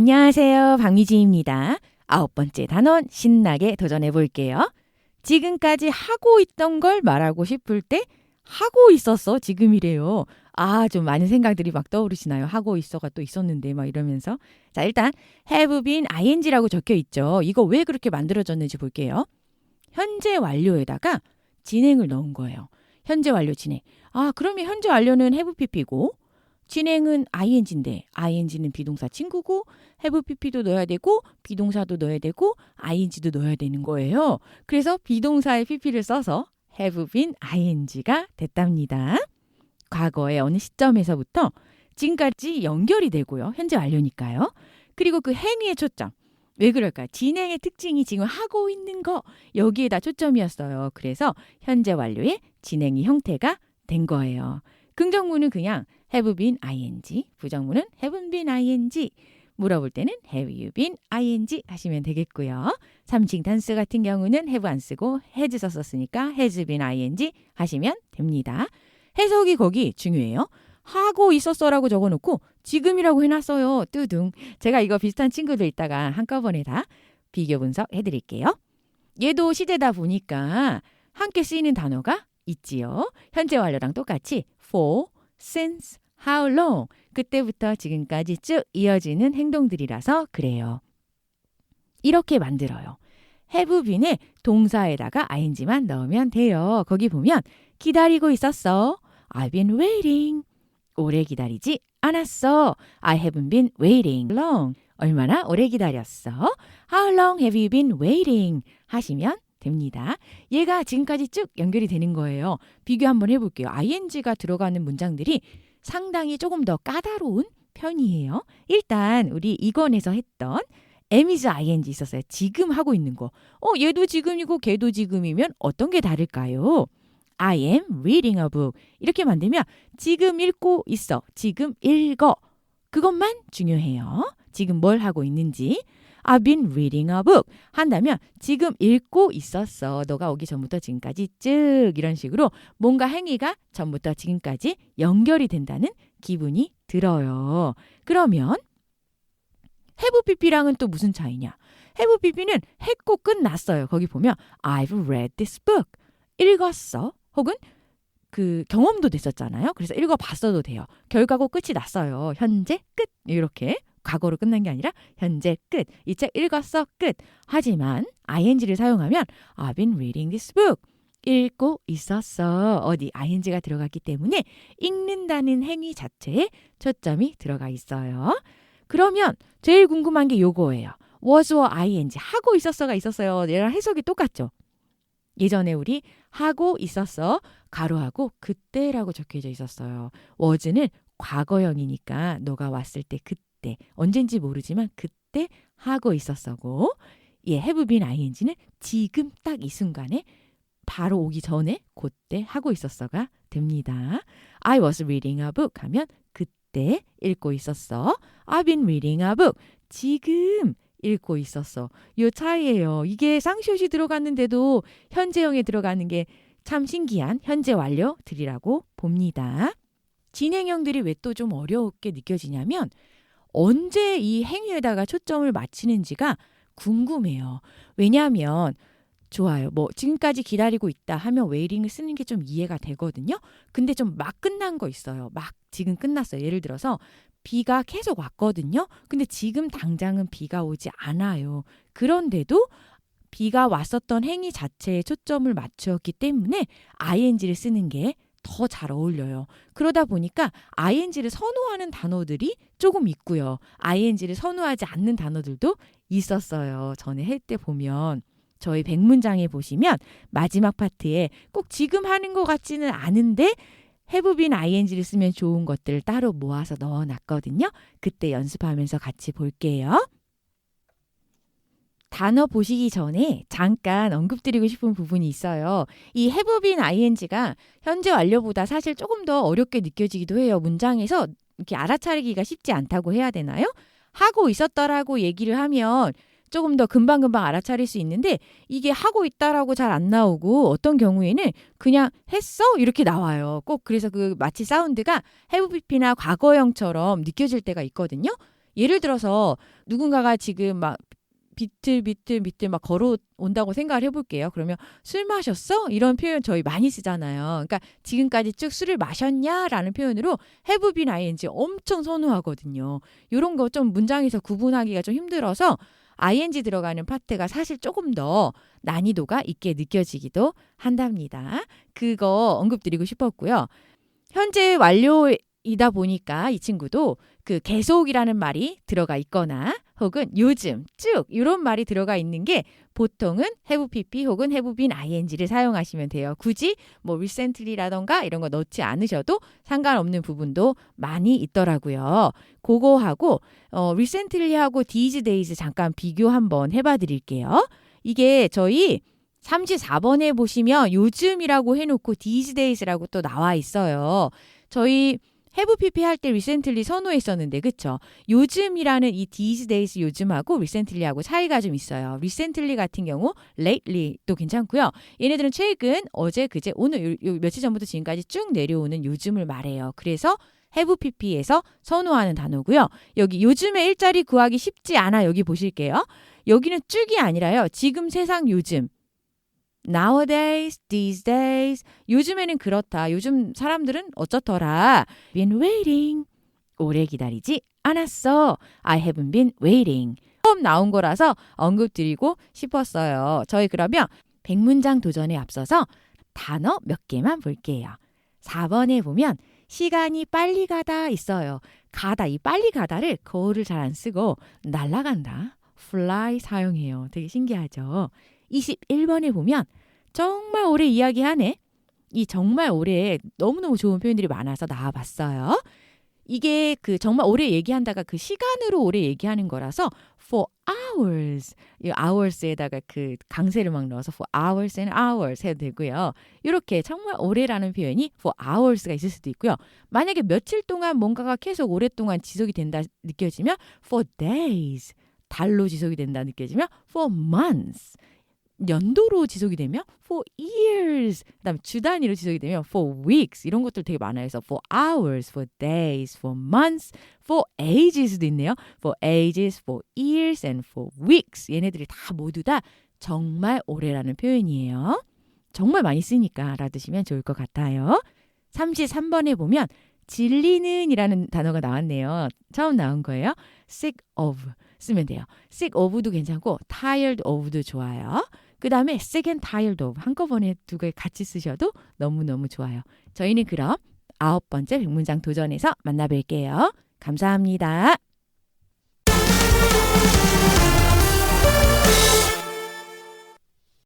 안녕하세요. 박미지입니다. 아홉 번째 단원 신나게 도전해 볼게요. 지금까지 하고 있던 걸 말하고 싶을 때 하고 있었어. 지금이래요. 아, 좀 많은 생각들이 막 떠오르시나요? 하고 있어가 또 있었는데 막 이러면서. 자, 일단 have been ing라고 적혀 있죠. 이거 왜 그렇게 만들어졌는지 볼게요. 현재 완료에다가 진행을 넣은 거예요. 현재 완료 진행. 아, 그러면 현재 완료는 have pp고 진행은 ing인데 ing는 비동사 친구고 have pp도 넣어야 되고 비동사도 넣어야 되고 ing도 넣어야 되는 거예요. 그래서 비동사의 pp를 써서 have been ing가 됐답니다. 과거의 어느 시점에서부터 지금까지 연결이 되고요. 현재 완료니까요. 그리고 그 행위의 초점. 왜 그럴까? 진행의 특징이 지금 하고 있는 거 여기에다 초점이었어요. 그래서 현재 완료의 진행의 형태가 된 거예요. 긍정문은 그냥 have been ing, 부정문은 haven't been ing. 물어볼 때는 have you been ing 하시면 되겠고요. 삼칭 단수 같은 경우는 have 안 쓰고 has 썼으니까 has been ing 하시면 됩니다. 해석이 거기 중요해요. 하고 있었어라고 적어놓고 지금이라고 해놨어요. 뚜둥. 제가 이거 비슷한 친구들 있다가 한꺼번에 다 비교 분석 해드릴게요. 얘도 시제다 보니까 함께 쓰이는 단어가 있지요. 현재 완료랑 똑같이 for, since, how long 그때부터 지금까지 쭉 이어지는 행동들이라서 그래요. 이렇게 만들어요. have been에 동사에다가 ing만 넣으면 돼요. 거기 보면 기다리고 있었어. I've been waiting. 오래 기다리지 않았어. I haven't been waiting long. 얼마나 오래 기다렸어? How long have you been waiting? 하시면 됩니다. 얘가 지금까지 쭉 연결이 되는 거예요. 비교 한번 해볼게요. ing가 들어가는 문장들이 상당히 조금 더 까다로운 편이에요. 일단 우리 이권에서 했던 am is ing 있었어요. 지금 하고 있는 거. 어, 얘도 지금이고 걔도 지금이면 어떤 게 다를까요? I am reading a book. 이렇게 만들면 지금 읽고 있어. 지금 읽어. 그것만 중요해요. 지금 뭘 하고 있는지. I've been reading a book 한다면 지금 읽고 있었어. 너가 오기 전부터 지금까지 쭉 이런 식으로 뭔가 행위가 전부터 지금까지 연결이 된다는 기분이 들어요. 그러면 have pp랑은 또 무슨 차이냐? have pp는 했고 끝났어요. 거기 보면 I've read this book. 읽었어. 혹은 그 경험도 됐었잖아요. 그래서 읽어봤어도 돼요. 결과고 끝이 났어요. 현재 끝 이렇게 과거로 끝난 게 아니라 현재 끝. 이 책 읽었어 끝. 하지만 ing를 사용하면 I've been reading this book. 읽고 있었어. 어디 ing가 들어갔기 때문에 읽는다는 행위 자체에 초점이 들어가 있어요. 그러면 제일 궁금한 게 요거예요. was or ing 하고 있었어가 있었어요. 얘랑 해석이 똑같죠. 예전에 우리 하고 있었어. 가로하고 그때라고 적혀져 있었어요. was는 과거형이니까 너가 왔을 때 그때 언젠지 모르지만 그때 하고 있었어고 예, have been ing는 지금 딱 이 순간에 바로 오기 전에 그때 하고 있었어가 됩니다. I was reading a book 하면 그때 읽고 있었어. I've been reading a book. 지금 읽고 있었어. 요 차이예요. 이게 쌍시옷이 들어갔는데도 현재형에 들어가는 게 참 신기한 현재 완료들이라고 봅니다. 진행형들이 왜 또 좀 어렵게 느껴지냐면 언제 이 행위에다가 초점을 맞추는지가 궁금해요. 왜냐하면 좋아요. 뭐 지금까지 기다리고 있다 하면 웨이링을 쓰는 게 좀 이해가 되거든요. 근데 좀 막 끝난 거 있어요. 막 지금 끝났어요. 예를 들어서 비가 계속 왔거든요. 근데 지금 당장은 비가 오지 않아요. 그런데도 비가 왔었던 행위 자체에 초점을 맞추었기 때문에 ing를 쓰는 게 더 잘 어울려요. 그러다 보니까 ing를 선호하는 단어들이 조금 있고요. ing를 선호하지 않는 단어들도 있었어요. 전에 할 때 보면 저희 백문장에 보시면 마지막 파트에 꼭 지금 하는 것 같지는 않은데 been ing를 쓰면 좋은 것들을 따로 모아서 넣어 놨거든요. 그때 연습하면서 같이 볼게요. 단어 보시기 전에 잠깐 언급드리고 싶은 부분이 있어요. 이 have been ing가 현재 완료보다 사실 조금 더 어렵게 느껴지기도 해요. 문장에서 이렇게 알아차리기가 쉽지 않다고 해야 되나요? 하고 있었더라고 얘기를 하면 조금 더 금방금방 알아차릴 수 있는데 이게 하고 있다라고 잘 안 나오고 어떤 경우에는 그냥 했어 이렇게 나와요. 꼭 그래서 그 마치 사운드가 pp나 과거형처럼 느껴질 때가 있거든요. 예를 들어서 누군가가 지금 막 비틀 비틀 비틀 막 걸어온다고 생각을 해볼게요. 그러면 술 마셨어? 이런 표현 저희 많이 쓰잖아요. 그러니까 지금까지 쭉 술을 마셨냐라는 표현으로 have been ing 엄청 선호하거든요. 이런 거 좀 문장에서 구분하기가 좀 힘들어서 ing 들어가는 파트가 사실 조금 더 난이도가 있게 느껴지기도 한답니다. 그거 언급드리고 싶었고요. 현재 완료 이다 보니까 이 친구도 그 계속이라는 말이 들어가 있거나 혹은 요즘 쭉 이런 말이 들어가 있는 게 보통은 have pp 혹은 have been ing를 사용하시면 돼요. 굳이 뭐 recently라던가 이런 거 넣지 않으셔도 상관없는 부분도 많이 있더라고요. 그거하고 어 recently하고 these days 잠깐 비교 한번 해봐 드릴게요. 이게 저희 34번에 보시면 요즘이라고 해놓고 these days라고 또 나와 있어요. 저희 have pp 할때 recently 선호했었는데 그쵸? 요즘이라는 이 these days 요즘하고 recently하고 차이가 좀 있어요. recently 같은 경우 lately도 괜찮고요. 얘네들은 최근, 어제, 그제, 오늘 요, 요 며칠 전부터 지금까지 쭉 내려오는 요즘을 말해요. 그래서 have pp에서 선호하는 단어고요. 여기 요즘의 일자리 구하기 쉽지 않아 여기 보실게요. 여기는 쭉이 아니라요. 지금 세상 요즘. Nowadays, these days. 요즘에는 그렇다. 요즘 사람들은 어쩌더라. Been waiting. 오래 기다리지 않았어. I haven't been waiting. 처음 나온 거라서 언급드리고 싶었어요. 저희 그러면 백문장 도전에 앞서서 단어 몇 개만 볼게요. 4번에 보면 시간이 빨리 가다 있어요. 가다, 이 빨리 가다를 거울을 잘 안 쓰고 날아간다. fly 사용해요. 되게 신기하죠? 21번에 보면 정말 오래 이야기하네. 이 정말 오래 너무너무 좋은 표현들이 많아서 나와봤어요. 이게 그 정말 오래 얘기한다가 그 시간으로 오래 얘기하는 거라서 for hours 이 hours에다가 그 강세를 막 넣어서 for hours and hours 해도 되고요. 이렇게 정말 오래라는 표현이 for hours가 있을 수도 있고요. 만약에 며칠 동안 뭔가가 계속 오랫동안 지속이 된다 느껴지면 for days 달로 지속이 된다 느껴지면 for months 연도로 지속이 되면 for years 그다음에 주 단위로 지속이 되면 for weeks 이런 것들 되게 많아요. 그래서 for hours, for days, for months, for ages도 있네요. for ages, for years and for weeks 얘네들이 다 모두 다 정말 오래라는 표현이에요. 정말 많이 쓰니까 알아두시면 좋을 것 같아요. 33번에 보면 질리는 이라는 단어가 나왔네요. 처음 나온 거예요. sick of 쓰면 돼요. sick of도 괜찮고 tired of도 좋아요. 그 다음에 tired of 한꺼번에 두 개 같이 쓰셔도 너무너무 좋아요. 저희는 그럼 아홉 번째 백문장 도전에서 만나뵐게요. 감사합니다.